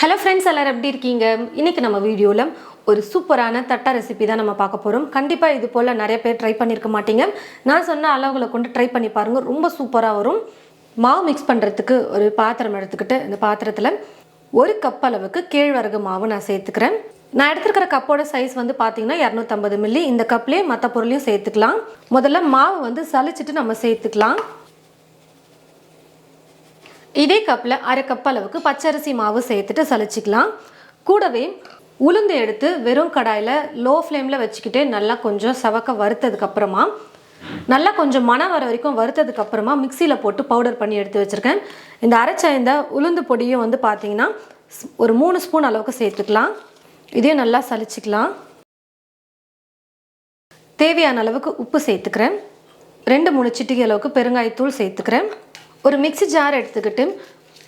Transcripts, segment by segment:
Hello friends எல்லாரும் எப்படி இருக்கீங்க? இன்னைக்கு நம்ம வீடியோவில் ஒரு சூப்பரான தட்டா ரெசிபி தான் நம்ம பார்க்க போகிறோம் கண்டிப்பாக இது போல் நிறைய பேர் ட்ரை பண்ணியிருக்க மாட்டீங்க. நான் சொன்ன அளவுகளை கொண்டு ட்ரை பண்ணி பாருங்கள் ரொம்ப சூப்பராக வரும். மாவு மிக்ஸ் பண்ணுறதுக்கு ஒரு பாத்திரம் எடுத்துக்கிட்டு இந்த பாத்திரத்தில் ஒரு கப் அளவுக்கு கேழ்வரகு மாவு நான் சேர்த்துக்கிறேன். நான் எடுத்துருக்கிற கப்போட சைஸ் வந்து பார்த்தீங்கன்னா இரநூத்தம்பது மில்லி இந்த கப்லேயே மற்ற பொருளையும் சேர்த்துக்கலாம். முதல்ல மாவு வந்து சலிச்சிட்டு நம்ம சேர்த்துக்கலாம். இதே கப்பில் அரை கப் அளவுக்கு பச்சரிசி மாவு சேர்த்துட்டு சலிச்சிக்கலாம் கூடவே உளுந்து எடுத்து வெறும் கடாயில் லோ ஃப்ளேமில் வச்சுக்கிட்டு நல்லா கொஞ்சம் செவக்க வறுத்ததுக்கப்புறமா நல்லா கொஞ்சம் மணம் வர வரைக்கும் வறுத்ததுக்கு அப்புறமா மிக்சியில் போட்டு பவுடர் பண்ணி எடுத்து வச்சுருக்கேன். இந்த அரைச்ச இந்த உளுந்து பொடியும் வந்து பார்த்தீங்கன்னா ஒரு மூணு ஸ்பூன் அளவுக்கு சேர்த்துக்கலாம். இதையும் நல்லா சலிச்சிக்கலாம் தேவையான அளவுக்கு உப்பு சேர்த்துக்கிறேன். ரெண்டு மூணு சிட்டிகை அளவுக்கு பெருங்காயத்தூள் சேர்த்துக்கிறேன். ஒரு மிக்ஸி ஜார் எடுத்துக்கிட்டு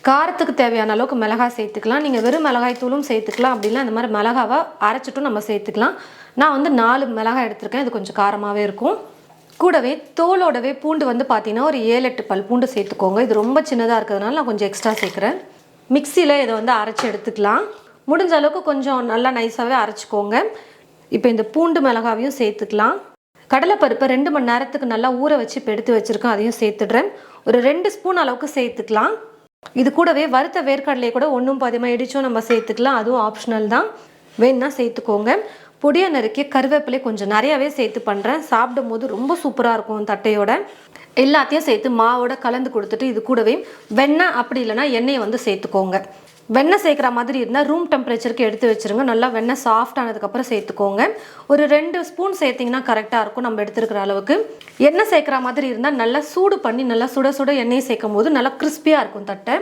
காரத்துக்கு தேவையான அளவுக்கு மிளகாய் சேர்த்துக்கலாம். நீங்கள் வெறும் மிளகாய் தூளும் சேர்த்துக்கலாம். அப்படின்னா இந்த மாதிரி மிளகாவை அரைச்சிட்டும் நம்ம சேர்த்துக்கலாம். நான் வந்து நாலு மிளகாய் எடுத்திருக்கேன். இது கொஞ்சம் காரமாகவே இருக்கும். கூடவே தோலோடவே பூண்டு வந்து பார்த்தீங்கன்னா ஒரு ஏழு எட்டு பல் பூண்டு சேர்த்துக்கோங்க. இது ரொம்ப சின்னதாக இருக்கிறதுனால நான் கொஞ்சம் எக்ஸ்ட்ரா சேர்க்குறேன். மிக்சியில் இதை வந்து அரைச்சி எடுத்துக்கலாம். முடிஞ்ச அளவுக்கு கொஞ்சம் நல்லா நைஸாகவே அரைச்சிக்கோங்க. இப்போ இந்த பூண்டு மிளகாவையும் சேர்த்துக்கலாம். கடலைப்பருப்பை ரெண்டு மணி நேரத்துக்கு நல்லா ஊற வச்சு இப்போ எடுத்து வச்சுருக்கேன். அதையும் சேர்த்துடுறேன். ஒரு ரெண்டு ஸ்பூன் அளவுக்கு சேர்த்துக்கலாம். இது கூடவே வறுத்த வேர்க்கடலையை கூட ஒன்றும் பாதியமாக இடித்தும் நம்ம சேர்த்துக்கலாம். அதுவும் ஆப்ஷனல் தான். வேணும்னா சேர்த்துக்கோங்க. பொடியை நறுக்கி கருவேப்பிலை கொஞ்சம் நிறையாவே சேர்த்து பண்ணுறேன் சாப்பிடும் போது ரொம்ப சூப்பராக இருக்கும் தட்டையோட. எல்லாத்தையும் சேர்த்து மாவோட கலந்து கொடுத்துட்டு இது கூடவே வெண்ணெய் அப்படி இல்லைன்னா எண்ணெயை வந்து சேர்த்துக்கோங்க. வெண்ணெய் சேர்க்குற மாதிரி இருந்தால் ரூம் டெம்பரேச்சருக்கு எடுத்து வச்சுருங்க. நல்லா வெண்ணெய் சாஃப்ட் ஆனதுக்கப்புறம் சேர்த்துக்கோங்க. ஒரு ரெண்டு ஸ்பூன் சேர்த்திங்கன்னா கரெக்டாக இருக்கும் நம்ம எடுத்துருக்கிற அளவுக்கு. எண்ணெய் சேர்க்குற மாதிரி இருந்தால் நல்லா சூடு பண்ணி நல்லா சுட சுட எண்ணெயை சேர்க்கும் போது நல்லா கிறிஸ்பியாக இருக்கும் தட்டை.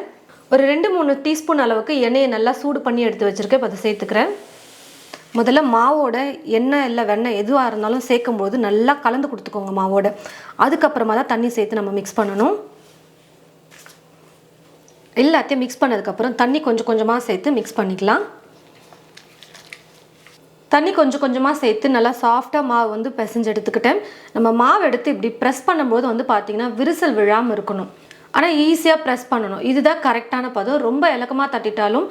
ஒரு ரெண்டு மூணு டீஸ்பூன் அளவுக்கு எண்ணெயை நல்லா சூடு பண்ணி எடுத்து வச்சுருக்கேன். இப்போ அதை சேர்த்துக்கிறேன். முதல்ல மாவோட எண்ணெய் இல்லை வெண்ணெய் எதுவாக இருந்தாலும் சேர்க்கும்போது நல்லா கலந்து கொடுத்துக்கோங்க மாவோட. அதுக்கப்புறமா தான் தண்ணி சேர்த்து நம்ம மிக்ஸ் பண்ணணும். எல்லாத்தையும் மிக்ஸ் பண்ணதுக்கப்புறம் தண்ணி கொஞ்சம் கொஞ்சமாக சேர்த்து மிக்ஸ் பண்ணிக்கலாம். தண்ணி கொஞ்சம் கொஞ்சமாக சேர்த்து நல்லா சாஃப்டாக மாவு வந்து பிசைஞ்சு எடுத்துக்கிட்டேன். நம்ம மாவு எடுத்து இப்படி ப்ரெஸ் பண்ணும்போது வந்து பார்த்திங்கன்னா விரிசல் விழாமல் இருக்கணும். ஆனால் ஈஸியாக ப்ரெஸ் பண்ணணும். இதுதான் கரெக்டான பதம். ரொம்ப இலக்கமாக தட்டிட்டாலும்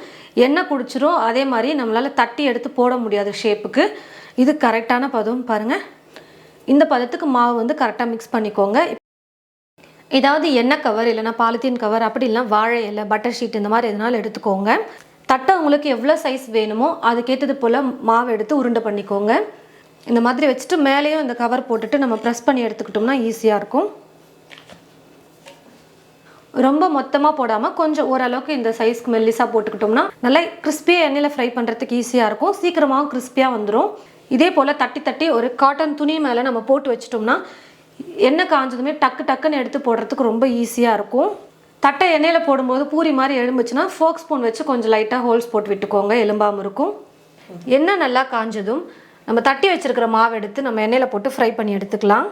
எண்ணெய் குடிச்சிரும். அதே மாதிரி நம்மளால் தட்டி எடுத்து போட முடியாது ஷேப்புக்கு இது கரெக்டான பதம். பாருங்கள் இந்த பதத்துக்கு மாவு வந்து கரெக்டாக மிக்ஸ் பண்ணிக்கோங்க. ஏதாவது எண்ணெய் கவர் இல்லைன்னா பாலித்தீன் கவர் அப்படி வாழை இலை பட்டர் ஷீட் இந்த மாதிரி எதனாலும் எடுத்துக்கோங்க. தட்டை உங்களுக்கு எவ்வளோ சைஸ் வேணுமோ அதுக்கேற்றது போல் மாவு எடுத்து உருண்டை பண்ணிக்கோங்க. இந்த மாதிரி வச்சுட்டு மேலேயும் இந்த கவர் போட்டுட்டு நம்ம ப்ரெஸ் பண்ணி எடுத்துக்கிட்டோம்னா ஈஸியாக இருக்கும். ரொம்ப மொத்தமாக போடாமல் கொஞ்சம் ஓரளவுக்கு இந்த சைஸ்க்கு மெல்லிஸாக போட்டுக்கிட்டோம்னா நல்லா கிறிஸ்பியாக எண்ணெயில் ஃப்ரை பண்ணுறதுக்கு ஈஸியாக இருக்கும். சீக்கிரமாகவும் கிறிஸ்பியாக வந்துடும் இதே போல் தட்டி தட்டி ஒரு காட்டன் துணி மேலே நம்ம போட்டு வச்சிட்டோம்னா எண்ணெய் காஞ்சதுமே டக்கு டக்குன்னு எடுத்து போடுறதுக்கு ரொம்ப ஈஸியாக இருக்கும். தட்டை எண்ணெயில் போடும்போது பூரி மாதிரி எலும்புச்சுன்னா ஃபோக் ஸ்பூன் வச்சு கொஞ்சம் லைட்டாக ஹோல்ஸ் போட்டு விட்டுக்கோங்க எலும்பாமல் இருக்கும். எண்ணெய் நல்லா காஞ்சதும் நம்ம தட்டி வச்சுருக்கிற மாவு எடுத்து நம்ம எண்ணெயில் போட்டு ஃப்ரை பண்ணி எடுத்துக்கலாம்.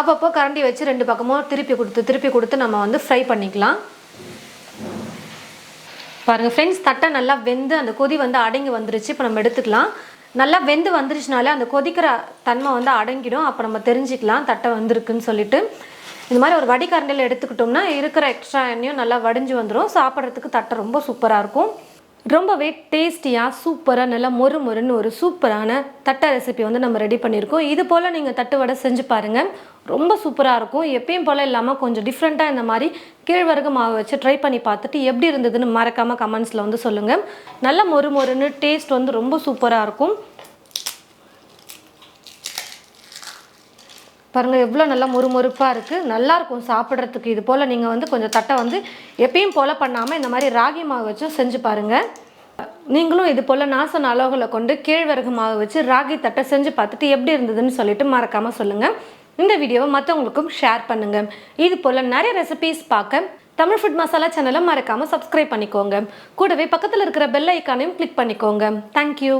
அப்பப்போ கரண்டி வச்சு ரெண்டு பக்கமும் திருப்பி கொடுத்து திருப்பி கொடுத்து நம்ம வந்து ஃப்ரை பண்ணிக்கலாம். பாருங்கள் ஃப்ரெண்ட்ஸ் தட்டை நல்லா வெந்து அந்த கொதி வந்து அடங்கி வந்துருச்சு. இப்போ நம்ம எடுத்துக்கலாம். நல்லா வெந்து வந்துருச்சுனாலே அந்த கொதிக்கிற தன்மை வந்து அடங்கிடும். அப்போ நம்ம தெரிஞ்சுக்கலாம் தட்டை வந்திருக்குன்னு சொல்லிட்டு. இந்த மாதிரி ஒரு வடிகரண்டியில் எடுத்துக்கிட்டோம்னா இருக்கிற எக்ஸ்ட்ரா எண்ணெயும் நல்லா வடிஞ்சு வந்துடும் சாப்பிட்றதுக்கு தட்டை ரொம்ப சூப்பராக இருக்கும். ரொம்பவே டேஸ்டியாக சூப்பராக நல்லா மொறு மொறுன்னு ஒரு சூப்பரான தட்டை ரெசிபி வந்து நம்ம ரெடி பண்ணியிருக்கோம். இது போல் நீங்கள் தட்டு வடை செஞ்சு பாருங்கள் ரொம்ப சூப்பராக இருக்கும். எப்பயும் போல் இல்லாமல் கொஞ்சம் டிஃப்ரெண்ட்டாக இந்த மாதிரி கேழ்வரகு மாவு வச்சு ட்ரை பண்ணி பார்த்துட்டு எப்படி இருந்ததுன்னு மறக்காமல் கமெண்ட்ஸில் வந்து சொல்லுங்கள் நல்ல மொறு மொறுன்னு டேஸ்ட் வந்து ரொம்ப சூப்பராக இருக்கும். பாருங்கள் எவ்வளோ நல்லா மொறுமொறுப்பாக இருக்குது நல்லாயிருக்கும் சாப்பிட்றதுக்கு. இது போல் நீங்கள் வந்து கொஞ்சம் தட்டை வந்து எப்பயும் போல் பண்ணாமல் இந்த மாதிரி ராகி மாவு வச்சும் செஞ்சு பாருங்கள் நீங்களும் இது போல் நாசன் அலோகளை அளவுகளை கொண்டு கேழ்வரகு மாவு வச்சு ராகி தட்டை செஞ்சு பார்த்துட்டு எப்படி இருந்ததுன்னு சொல்லிட்டு மறக்காமல் சொல்லுங்கள் இந்த வீடியோவை மற்றவங்களுக்கும் ஷேர் பண்ணுங்கள் இது போல் நிறைய ரெசிபீஸ் பார்க்க தமிழ் ஃபுட் மசாலா சேனலை மறக்காமல் சப்ஸ்கிரைப் பண்ணிக்கோங்க. கூடவே பக்கத்தில் இருக்கிற பெல் ஐக்கானையும் கிளிக் பண்ணிக்கோங்க. தேங்க்யூ